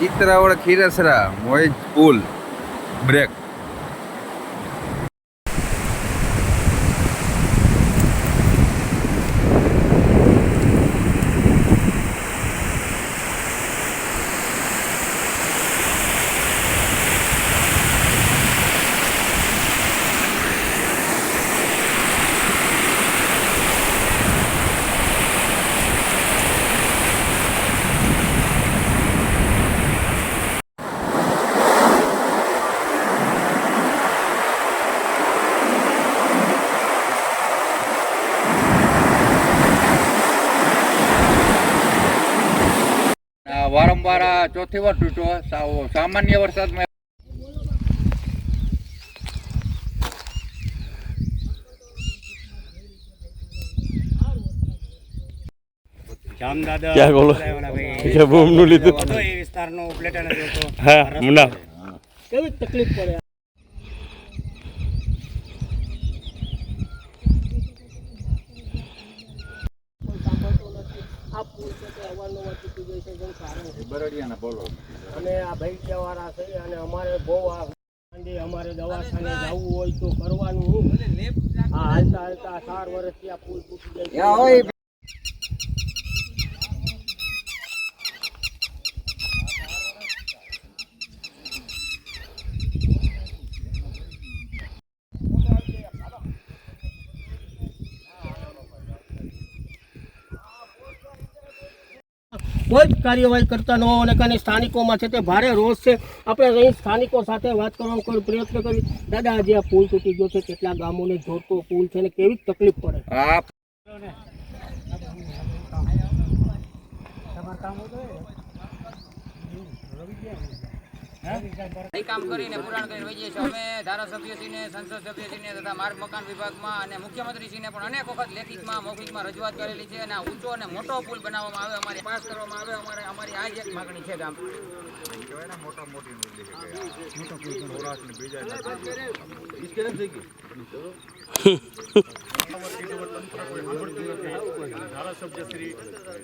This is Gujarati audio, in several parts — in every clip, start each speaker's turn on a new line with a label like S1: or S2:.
S1: ચિત્રાવળ ખીરસરા મોહિત પુલ બ્રેક.
S2: આ ચોથી વાર તૂટ્યો સાવ- સામાન્ય વરસાદમાં
S3: જામદાદા
S4: ક્યાં બોલો?
S3: ભાઈ.
S4: કે બૂમનું લીધું?
S3: હતો એ વિસ્તારનો પ્લેટન હતો.
S4: હા મુના
S5: કેવી તકલીફ પડે કોઈ સાંભળતું નથી આ પુલ છે તે અવારનવાર તૂટી જાય છે જેનું કારણ છે
S2: બરડિયાના બોલો.
S5: અને આ ભૈયા વાળા છે અને અમારે બહુ આ અમારે દવાખાને જવું હોય તો કરવાનું. હા આ હાલતા હાલતા ચાર વર્ષથી આ પુલ તૂટી જાય કોઈ જ કાર્યવાહી કરતા ન હોવાને કારણે સ્થાનિકોમાં છે તે ભારે રોષ છે. આપણે અહીં સ્થાનિકો સાથે વાત કરવાનો કોઈ પ્રયત્ન કરી. દાદા આજે આ પુલ તૂટી ગયો છે. કેટલા ગામોને જોડતો પુલ છે ને કેવી તકલીફ પડે?
S2: આ
S6: એ કામ કરીને પુરાણ કરી વહીએ છીએ. અમે ધારાસભ્યશ્રીને સંસદ સભ્યશ્રીને તથા માર્ગ મકાન વિભાગમાં અને મુખ્યમંત્રીશ્રીને પણ અનેક વખત લેખિતમાં મૌખિકમાં રજૂઆત કરેલી છે અને આ ઊંચો અને મોટો પુલ બનાવવામાં આવે અમારી પાસ કરવામાં આવે અમારે અમારી આ જ એક માગણી છે ગામ.
S7: ધારાસભ્યશ્રી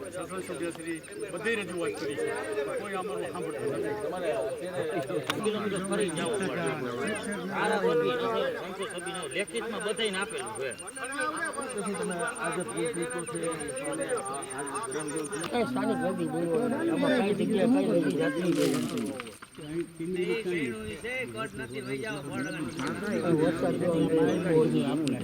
S7: સંસદ સભ્યશ્રી બધી રજૂઆત કરી છે કોઈ અમારું સાંભળતું નથી
S5: કઈ સ્થાનિક ગરબી બોલો આમાં કઈ કઈ કઈ વરસાદ જેવો પાણી બહુ છે આપણે